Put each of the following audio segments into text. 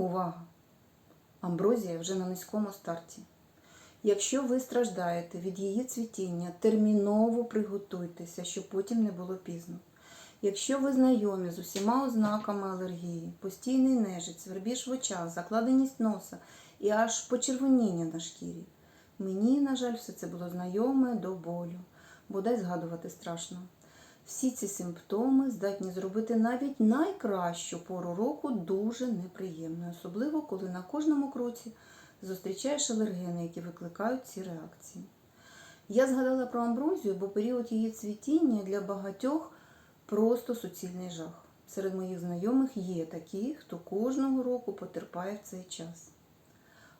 Увага! Амброзія вже на низькому старті. Якщо ви страждаєте від її цвітіння, терміново приготуйтеся, щоб потім не було пізно. Якщо ви знайомі з усіма ознаками алергії, постійний нежить, свербіж в очах, закладеність носа і аж почервоніння на шкірі, мені, на жаль, все це було знайоме до болю, бодай згадувати страшно. Всі ці симптоми здатні зробити навіть найкращу пору року дуже неприємною, особливо коли на кожному кроці зустрічаєш алергени, які викликають ці реакції. Я згадала про амброзію, бо період її цвітіння для багатьох просто суцільний жах. Серед моїх знайомих є такі, хто кожного року потерпає в цей час.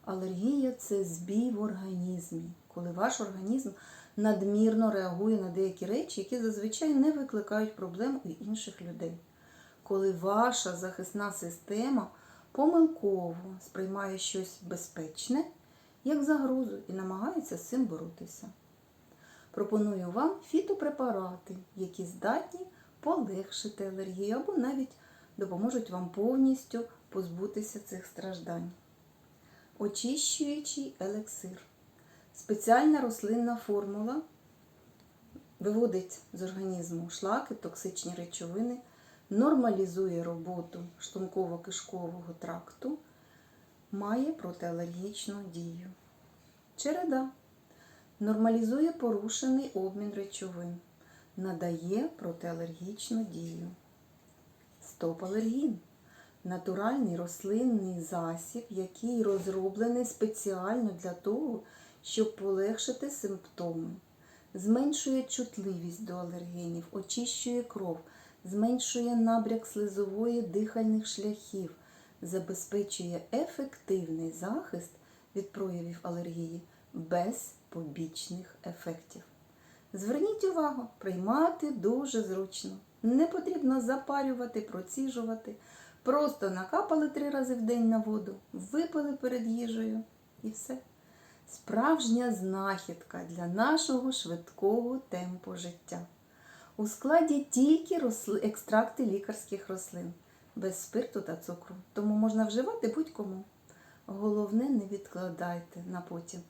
Алергія це збій в організмі, коли ваш організм надмірно реагує на деякі речі, які зазвичай не викликають проблем у інших людей. Коли ваша захисна система помилково сприймає щось безпечне як загрозу і намагається з цим боротися. Пропоную вам фітопрепарати, які здатні полегшити алергію або навіть допоможуть вам повністю позбутися цих страждань. Очищуючий елексир. Спеціальна рослинна формула виводить з організму шлаки, токсичні речовини, нормалізує роботу шлунково-кишкового тракту, має протиалергічну дію. Череда нормалізує порушений обмін речовин, надає протиалергічну дію. Стоп-алергін натуральний рослинний засіб, який розроблений спеціально для того, щоб полегшити симптоми, зменшує чутливість до алергенів, очищує кров, зменшує набряк слизової дихальних шляхів, забезпечує ефективний захист від проявів алергії без побічних ефектів. Зверніть увагу, приймати дуже зручно. Не потрібно запарювати, проціжувати. Просто накапали три рази в день на воду, випили перед їжею і все. Справжня знахідка для нашого швидкого темпу життя. У складі тільки екстракти лікарських рослин, без спирту та цукру. Тому можна вживати будь-кому. Головне, не відкладайте на потім.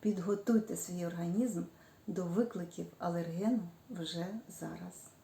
Підготуйте свій організм до викликів алергену вже зараз.